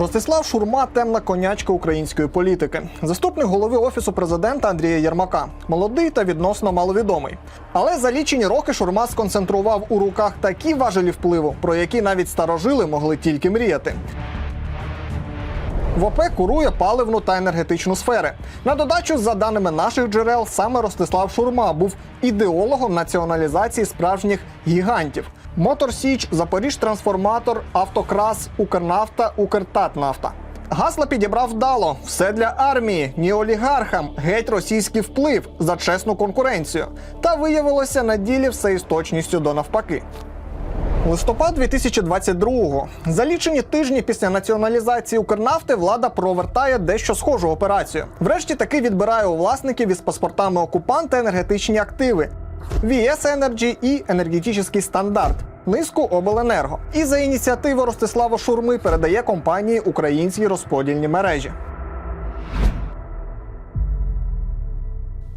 Ростислав Шурма темна конячка української політики. Заступник голови офісу президента Андрія Єрмака. Молодий та відносно маловідомий. Але за лічені роки Шурма сконцентрував у руках такі важелі впливу, про які навіть старожили могли тільки мріяти. В ОП курує паливну та енергетичну сфери. На додачу, за даними наших джерел, саме Ростислав Шурма був ідеологом націоналізації справжніх гігантів: Мотор Січ, Запоріжтрансформатор, Автокрас, Укрнафта, Укртатнафта. Гасла підібрав вдало все для армії, ні олігархам, геть російський вплив за чесну конкуренцію. Та виявилося на ділі все із точністю до навпаки. Листопад 2022-го. За лічені тижні після націоналізації Укрнафти влада провертає дещо схожу операцію. Врешті таки відбирає у власників із паспортами окупанта енергетичні активи. VS Energy і енергетичний стандарт. Низку обленерго. І за ініціативи Ростислава Шурми передає компанії українські розподільні мережі.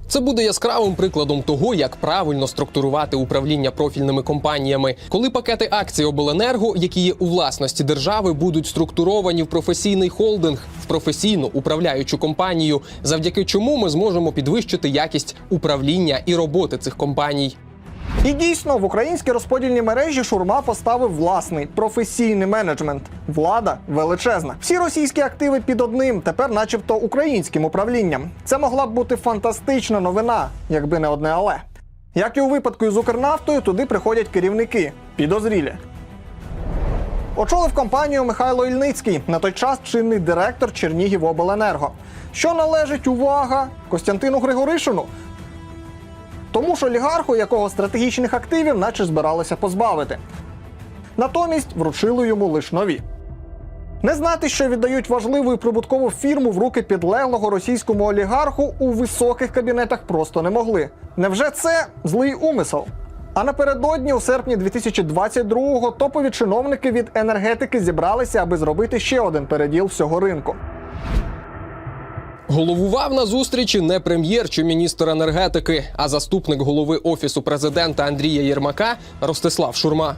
Це буде яскравим прикладом того, як правильно структурувати управління профільними компаніями, коли пакети акцій обленерго, які є у власності держави, будуть структуровані в професійний холдинг, в професійну управляючу компанію, завдяки чому ми зможемо підвищити якість управління і роботи цих компаній. І дійсно в українські розподільні мережі Шурма поставив власний професійний менеджмент. Влада величезна. Всі російські активи під одним, тепер, начебто, українським управлінням. Це могла б бути фантастична новина, якби не одне але. Як і у випадку із Укрнафтою, туди приходять керівники підозрілі. Очолив компанію Михайло Ільницький, на той час чинний директор Чернігівобленерго. Що належить увага Костянтину Григоришину, тому ж олігарху, якого стратегічних активів, наче збиралися позбавити. Натомість вручили йому лише нові. Не знати, що віддають важливу і прибуткову фірму в руки підлеглого російському олігарху у високих кабінетах просто не могли. Невже це злий умисел? А напередодні, у серпні 2022-го, топові чиновники від енергетики зібралися, аби зробити ще один переділ всього ринку. Головував на зустрічі не прем'єр чи міністр енергетики, а заступник голови офісу президента Андрія Єрмака Ростислав Шурма.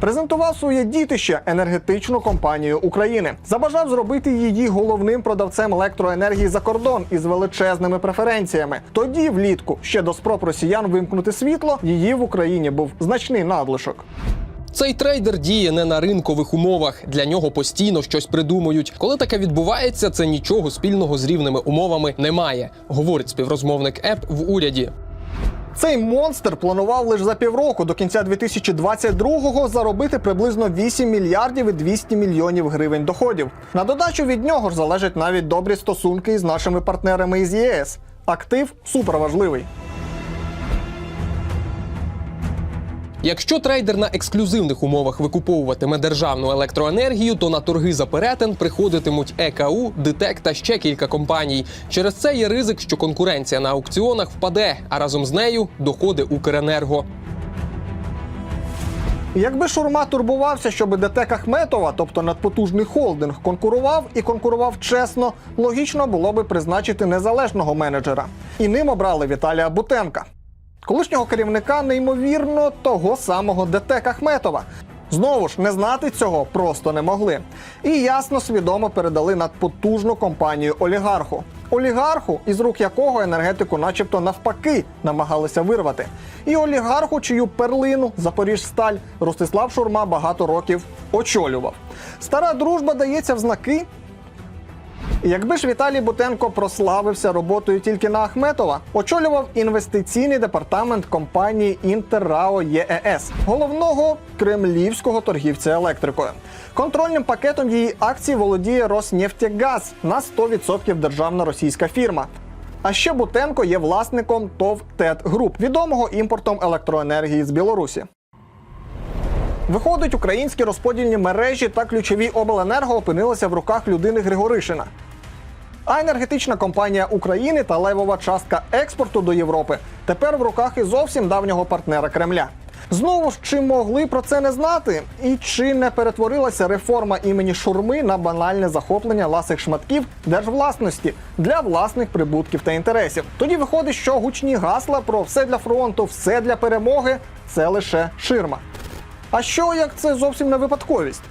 Презентував своє дітище енергетичну компанію України. Забажав зробити її головним продавцем електроенергії за кордон із величезними преференціями. Тоді, влітку, ще до спроб росіян вимкнути світло, її в Україні був значний надлишок. Цей трейдер діє не на ринкових умовах. Для нього постійно щось придумують. Коли таке відбувається, це нічого спільного з рівними умовами немає, говорить співрозмовник ЕП в уряді. Цей монстр планував лише за півроку до кінця 2022-го заробити приблизно 8 мільярдів і 200 мільйонів гривень доходів. На додачу від нього ж залежать навіть добрі стосунки із нашими партнерами із ЄС. Актив суперважливий. Якщо трейдер на ексклюзивних умовах викуповуватиме державну електроенергію, то на торги за перетин приходитимуть ЕКУ, ДТЕК та ще кілька компаній. Через це є ризик, що конкуренція на аукціонах впаде, а разом з нею доходи Укренерго. Якби Шурма турбувався, щоб ДТЕК Ахметова, тобто надпотужний холдинг, конкурував і конкурував чесно, логічно було би призначити незалежного менеджера. І ним обрали Віталія Бутенка, колишнього керівника, неймовірно, того самого ДТЕК Ахметова. Знову ж не знати цього просто не могли. І ясно свідомо передали надпотужну компанію олігарху. Олігарху, із рук якого енергетику, начебто, навпаки, намагалися вирвати. І олігарху, чию перлину Запоріжсталь Ростислав Шурма багато років очолював. Стара дружба дається в знаки. Якби ж Віталій Бутенко прославився роботою тільки на Ахметова, очолював інвестиційний департамент компанії Інтеррао ЄЕС, головного кремлівського торгівця електрикою. Контрольним пакетом її акцій володіє Роснефтегаз на 100% державна російська фірма. А ще Бутенко є власником ТОВ ТЕТ Груп, відомого імпортом електроенергії з Білорусі. Виходить, українські розподільні мережі та ключові обленерго опинилися в руках людини Григоришина. А енергетична компанія України та левова частка експорту до Європи тепер в руках і зовсім давнього партнера Кремля. Знову ж чи могли про це не знати? І чи не перетворилася реформа імені Шурми на банальне захоплення ласих шматків держвласності для власних прибутків та інтересів? Тоді виходить, що гучні гасла про все для фронту, все для перемоги це лише ширма. А що як це зовсім не випадковість?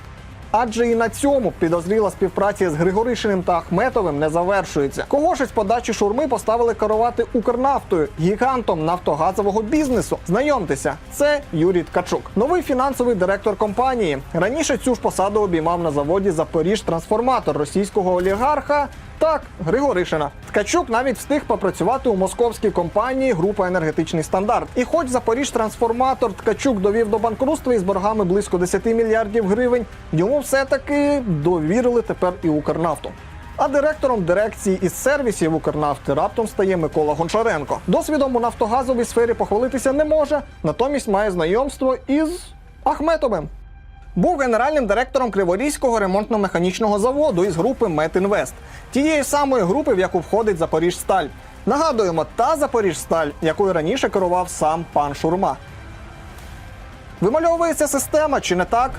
Адже і на цьому підозріла співпраця з Григоришиним та Ахметовим не завершується. Кого ж із подачі шурми поставили керувати Укрнафтою, гігантом нафтогазового бізнесу. Знайомтеся, це Юрій Ткачук, новий фінансовий директор компанії. Раніше цю ж посаду обіймав на заводі Запоріж трансформатор російського олігарха. Так, Григоришина. Ткачук навіть встиг попрацювати у московській компанії Група енергетичний стандарт. І хоч Запоріж трансформатор Ткачук довів до банкрутства із боргами близько 10 мільярдів гривень, йому все-таки довірили тепер і Укрнафту. А директором дирекції із сервісів Укрнафти раптом стає Микола Гончаренко. Досвідом у нафтогазовій сфері похвалитися не може, натомість має знайомство із Ахметовим. Був генеральним директором Криворізького ремонтно-механічного заводу із групи Метінвест, тієї самої групи, в яку входить Запоріжсталь. Нагадуємо, та Запоріжсталь, якою раніше керував сам пан Шурма. Вимальовується система, чи не так?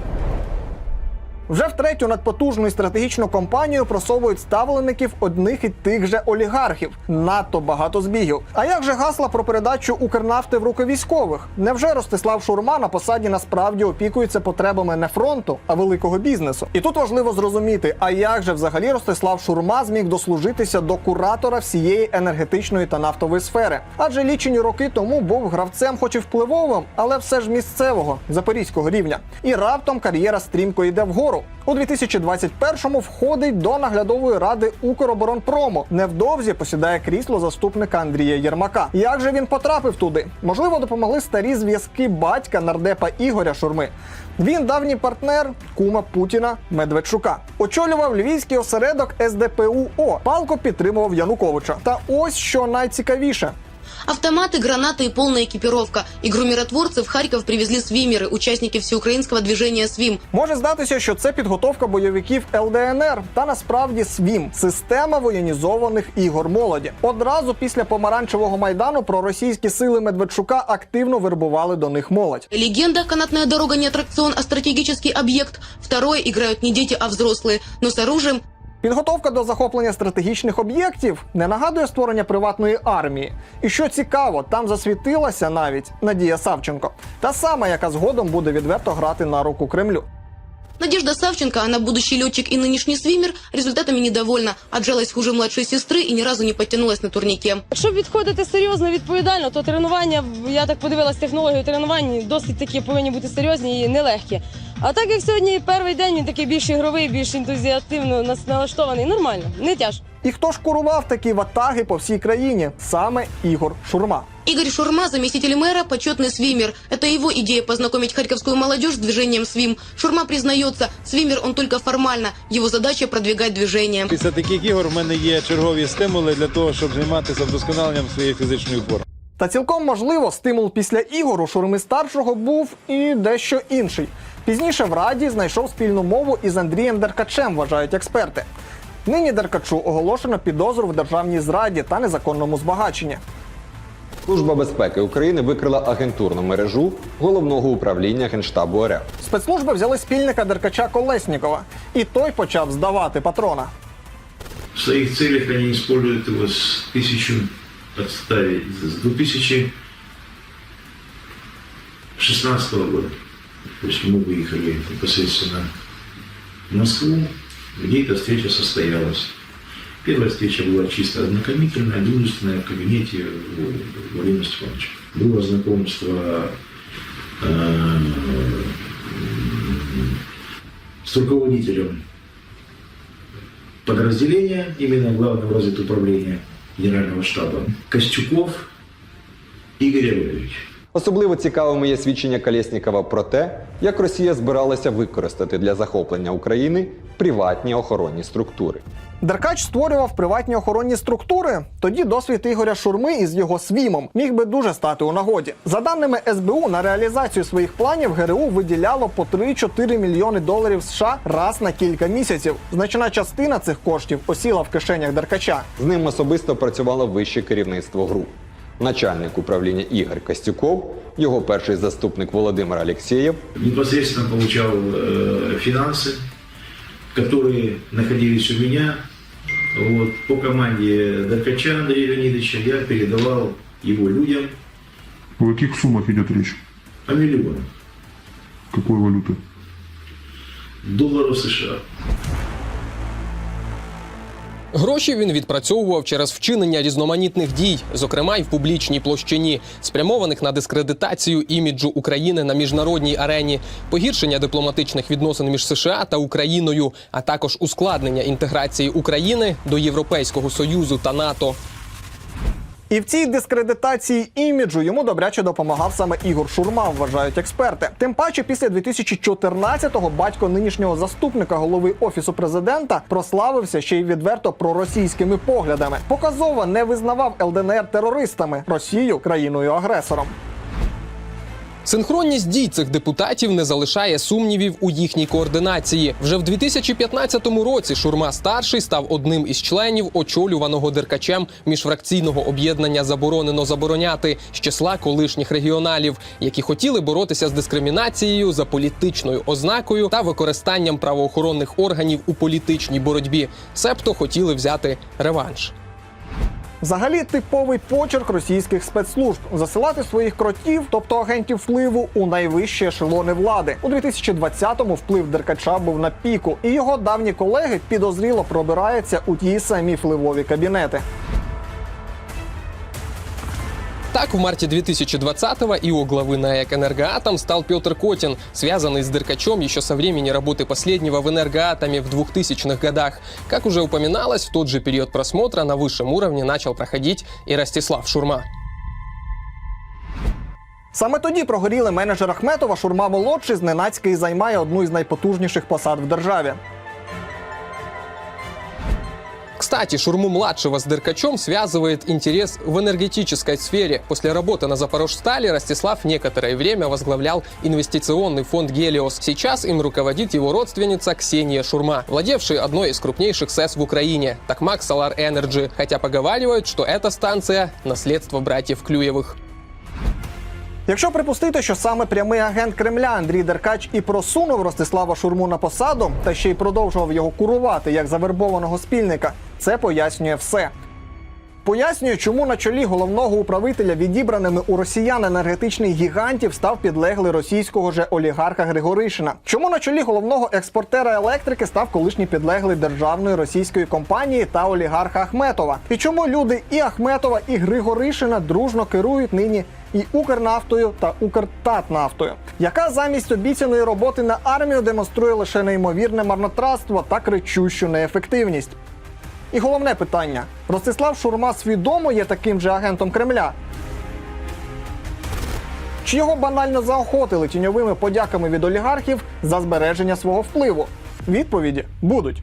Вже втретю надпотужну і стратегічну компанію просовують ставлеників одних і тих же олігархів. Надто багато збігів. А як же гасла про передачу Укрнафти в руки військових? Невже Ростислав Шурма на посаді насправді опікується потребами не фронту, а великого бізнесу? І тут важливо зрозуміти, а як же взагалі Ростислав Шурма зміг дослужитися до куратора всієї енергетичної та нафтової сфери? Адже лічені роки тому був гравцем, хоч і впливовим, але все ж місцевого запорізького рівня. І раптом кар'єра стрімко йде вгору. У 2021-му входить до наглядової ради Укроборонпрому. Невдовзі посідає крісло заступника Андрія Єрмака. Як же він потрапив туди? Можливо, допомогли старі зв'язки батька нардепа Ігоря Шурми. Він давній партнер кума Путіна Медведчука. Очолював львівський осередок СДПУО. Палко підтримував Януковича. Та ось що найцікавіше. Автоматы, гранаты и полная экипировка. Игру миротворцев в Харьков привезли свимеры, участники всеукраинского движения «Свим». Може здатися, що це підготовка бойовиків ЛДНР, та насправді СВІМ система воєнізованих ігор молоді. Одразу після помаранчевого майдану проросійські сили Медведчука активно вербували до них молодь. Легенда «Канатная дорога» не аттракцион, а стратегический объект. Второе играют не дети, а взрослые, но с оружием Підготовка до захоплення стратегічних об'єктів не нагадує створення приватної армії. І що цікаво, там засвітилася навіть Надія Савченко, та сама, яка згодом буде відверто грати на руку Кремлю. Надежда Савченко, она будущий летчик и нынешний свимер, результатами недовольна. Отжалась хуже младшей сестры и ни разу не подтянулась на турнике. Якщо відходити серйозно, відповідально, то тренування, я так подивилась, технологію тренувань досить такі повинні бути серйозні і нелегкі. А так як сьогодні перший день він такий більш ігровий, більш ентузіативно нас- налаштований, нормально, не тяжко. І хто ж курував такі ватаги по всій країні? Саме Ігор Шурма. Игорь Шурма, заместитель мэра, почетный свимер. Это его идея познакомить харьковскую молодежь с движением «Свим». Шурма признается, свимер он только формально. Его задача продвигать движение. Після таких ігор в мене є чергові стимули для того, щоб займатися вдосконаленням своєї фізичної форми. Та цілком можливо, стимул після ігор у Шурми старшого був і дещо інший. Пізніше в Раді знайшов спільну мову із Андрієм Деркачем, вважають експерти. Нині Деркачу оголошено підозру в державній зраді та незаконному збагаченні. Служба безпеки України викрила агентурну мережу головного управління Генштабу РФ. Спецслужби взяли спільника Деркача Колеснікова, і той почав здавати патрона. В своих целях они используют его с тысячу подставить с 2016 года. То есть мы выехали непосредственно в Москву, где эта встреча состоялась. Первая встреча была чисто ознакомительная, дружественная в кабинете у Владимира Степановича. Было знакомство э, с руководителем подразделения, именно главного разведуправления Генерального штаба, Костюков Игорь Олегович. Особливо цікавими є свідчення Колєснікова про те, як Росія збиралася використати для захоплення України приватні охоронні структури. Деркач створював приватні охоронні структури. Тоді досвід Ігоря Шурми із його свімом міг би дуже стати у нагоді. За даними СБУ, на реалізацію своїх планів ГРУ виділяло по 3-4 мільйони доларів США раз на кілька місяців. Значна частина цих коштів осіла в кишенях Деркача. З ним особисто працювало вище керівництво груп. Начальник управління Ігор Костюков, його перший заступник Володимир Алєксєєв, Непосредственно получал э, финансы, которые находились у меня. Вот, по команде Даркача Андрея Леонидовича я передавал его людям О каких суммах идет речь? О миллионах. Какой валюты? долларов США. Гроші він відпрацьовував через вчинення різноманітних дій, зокрема й в публічній площині, спрямованих на дискредитацію іміджу України на міжнародній арені, погіршення дипломатичних відносин між США та Україною, а також ускладнення інтеграції України до Європейського союзу та НАТО. І в цій дискредитації іміджу йому добряче допомагав саме Ігор Шурма, вважають експерти. Тим паче, після 2014-го батько нинішнього заступника голови офісу президента прославився ще й відверто проросійськими поглядами. Показово не визнавав ЛДНР терористами, Росію країною агресором. Синхронність дій цих депутатів не залишає сумнівів у їхній координації. Вже в 2015 році Шурма старший став одним із членів очолюваного деркачем міжфракційного об'єднання Заборонено забороняти з числа колишніх регіоналів, які хотіли боротися з дискримінацією за політичною ознакою та використанням правоохоронних органів у політичній боротьбі, себто хотіли взяти реванш. Взагалі типовий почерк російських спецслужб засилати своїх кротів, тобто агентів впливу, у найвищі ешелони влади. У 2020-му вплив Деркача був на піку, і його давні колеги підозріло пробираються у ті самі впливові кабінети. Так, в марте 2020-го ИО главы НАЭК «Энергоатом» стал Петр Котин, связанный с Деркачем еще со времени работы последнего в «Энергоатоме» в 2000-х годах. Как уже упоминалось, в тот же период просмотра на высшем уровне начал проходить и Ростислав Шурма. Саме тоді прогоріли менеджер Ахметова Шурма молодший зненацька і займає одну із найпотужніших посад в державі. Кстати, Шурму-младшего с Деркачем связывает интерес в энергетической сфере. После работы на Запорожстале Ростислав некоторое время возглавлял инвестиционный фонд «Гелиос». Сейчас им руководит его родственница Ксения Шурма, владевшая одной из крупнейших СЭС в Украине – Токмак Solar Energy, хотя поговаривают, что эта станция – наследство братьев Клюевых. Якщо припустити, що саме прямий агент Кремля Андрій Деркач і просунув Ростислава Шурму на посаду, та ще й продовжував його курувати як завербованого спільника, це пояснює все. Пояснює, чому на чолі головного управителя відібраними у росіян енергетичних гігантів став підлеглий російського же олігарха Григоришина. Чому на чолі головного експортера електрики став колишній підлеглий державної російської компанії та олігарха Ахметова? І чому люди і Ахметова, і Григоришина дружно керують нині і Укрнафтою та Укртатнафтою, яка замість обіцяної роботи на армію демонструє лише неймовірне марнотратство та кричущу неефективність. І головне питання: Ростислав Шурма свідомо є таким же агентом Кремля. Чи його банально заохотили тіньовими подяками від олігархів за збереження свого впливу? Відповіді будуть.